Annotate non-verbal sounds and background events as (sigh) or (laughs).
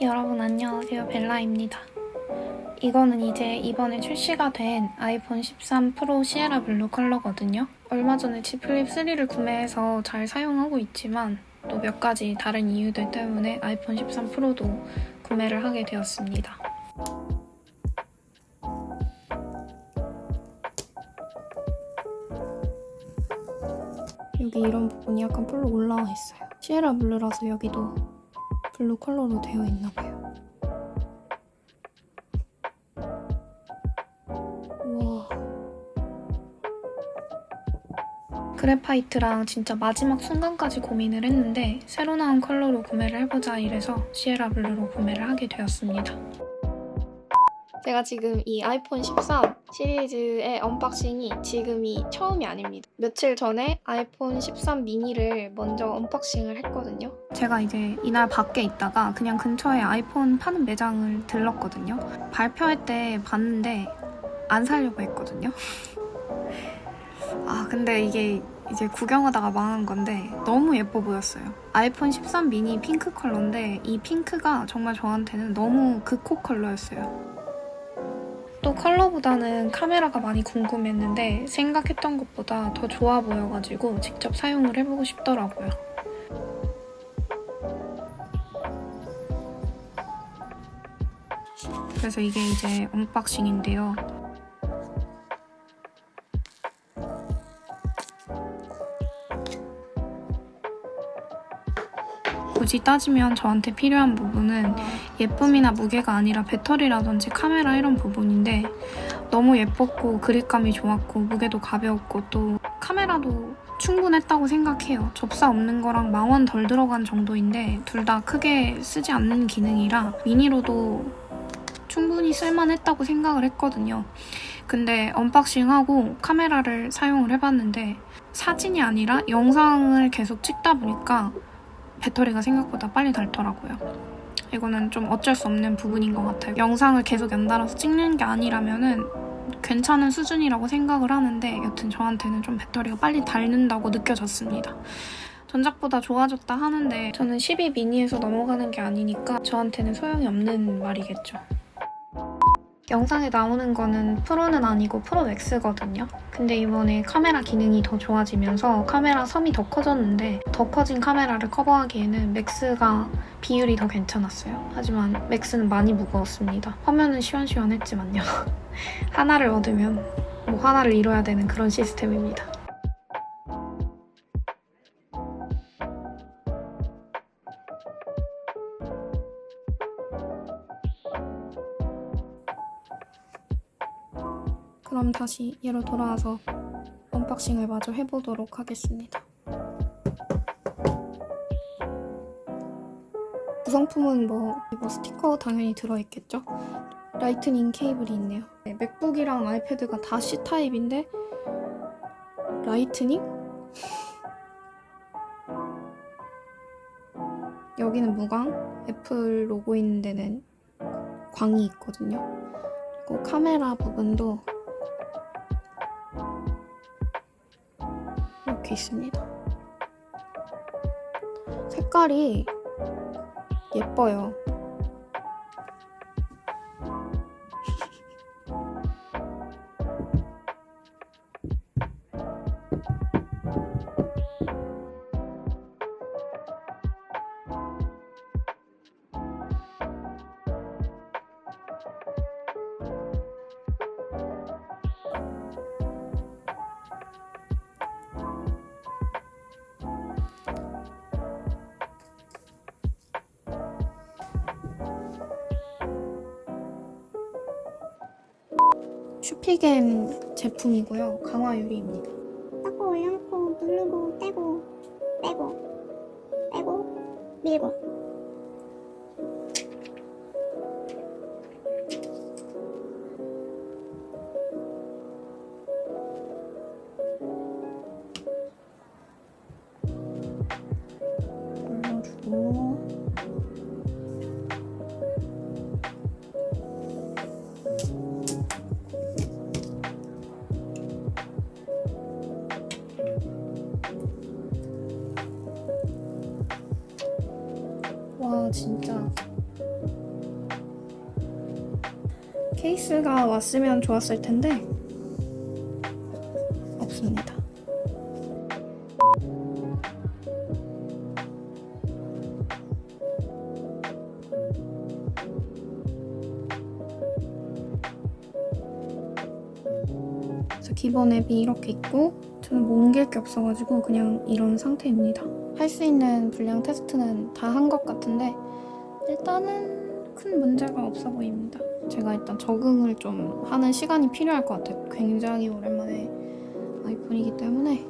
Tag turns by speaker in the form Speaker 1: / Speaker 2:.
Speaker 1: 여러분 안녕하세요 벨라입니다. 이거는 이제 이번에 출시가 된 아이폰 13 프로 시에라 블루 컬러거든요. 얼마 전에 G 플립 3를 구매해서 잘 사용하고 있지만 또 몇 가지 다른 이유들 때문에 아이폰 13 프로도 구매를 하게 되었습니다. 여기 이런 부분이 약간 블루 올라와 있어요. 시에라 블루라서 여기도 블루 컬러로 되어 있나 봐요. 그래파이트랑 진짜 마지막 순간까지 고민을 했는데 새로 나온 컬러로 구매를 해보자 이래서 시에라 블루로 구매를 하게 되었습니다. 제가 지금 이 아이폰 13 시리즈의 언박싱이 지금이 처음이 아닙니다. 며칠 전에 아이폰 13 미니를 먼저 언박싱을 했거든요. 제가 이제 이날 밖에 있다가 그냥 근처에 아이폰 파는 매장을 들렀거든요. 발표할 때 봤는데 안 사려고 했거든요. (laughs) 아, 근데 이게 이제 구경하다가 망한 건데 너무 예뻐 보였어요. 아이폰 13 미니 핑크 컬러인데 이 핑크가 정말 저한테는 너무 극호 컬러였어요. 또 컬러보다는 카메라가 많이 궁금했는데 생각했던 것보다 더 좋아 보여가지고 직접 사용을 해보고 싶더라고요. 그래서 이게 이제 언박싱인데요. 굳이 따지면 저한테 필요한 부분은 예쁨이나 무게가 아니라 배터리라든지 카메라 이런 부분인데 너무 예뻤고 그립감이 좋았고 무게도 가벼웠고 또 카메라도 충분했다고 생각해요. 접사 없는 거랑 망원 덜 들어간 정도인데 둘 다 크게 쓰지 않는 기능이라 미니로도 충분히 쓸만했다고 생각을 했거든요. 근데 언박싱하고 카메라를 사용을 해봤는데 사진이 아니라 영상을 계속 찍다 보니까 배터리가 생각보다 빨리 닳더라고요. 이거는 좀 어쩔 수 없는 부분인 것 같아요. 영상을 계속 연달아서 찍는 게 아니라면은 괜찮은 수준이라고 생각을 하는데 여튼 저한테는 좀 배터리가 빨리 닳는다고 느껴졌습니다. 전작보다 좋아졌다 하는데 저는 12 미니에서 넘어가는 게 아니니까 저한테는 소용이 없는 말이겠죠. 영상에 나오는 거는 프로는 아니고 프로 맥스거든요. 근데 이번에 카메라 기능이 더 좋아지면서 카메라 섬이 더 커졌는데 더 커진 카메라를 커버하기에는 맥스가 비율이 더 괜찮았어요. 하지만 맥스는 많이 무거웠습니다. 화면은 시원시원했지만요. (laughs) 하나를 얻으면 뭐 하나를 잃어야 되는 그런 시스템입니다. 그럼 다시 얘로 돌아와서 언박싱을 마저 해보도록 하겠습니다. 구성품은 뭐, 뭐 스티커 당연히 들어있겠죠? 라이트닝 케이블이 있네요. 네, 맥북이랑 아이패드가 다 C 타입인데 라이트닝? (laughs) 여기는 무광, 애플 로고 있는 데는 광이 있거든요. 그리고 카메라 부분도 이렇게 있습니다. 색깔이 예뻐요. 슈피겐 제품이고요. 강화 유리입니다.
Speaker 2: 닦고 올려놓고 누르고 떼고 빼고 빼고 밀고
Speaker 1: 진짜 케이스가 왔으면 좋았을 텐데 없습니다. 그래서 기본 앱이 이렇게 있고 저는 뭐 옮길 게 없어가지고 그냥 이런 상태입니다. 할 수 있는 분량 테스트는 다 한 것 같은데 일단은 큰 문제가 없어 보입니다. 제가 일단 적응을 좀 하는 시간이 필요할 것 같아요. 굉장히 오랜만에 아이폰이기 때문에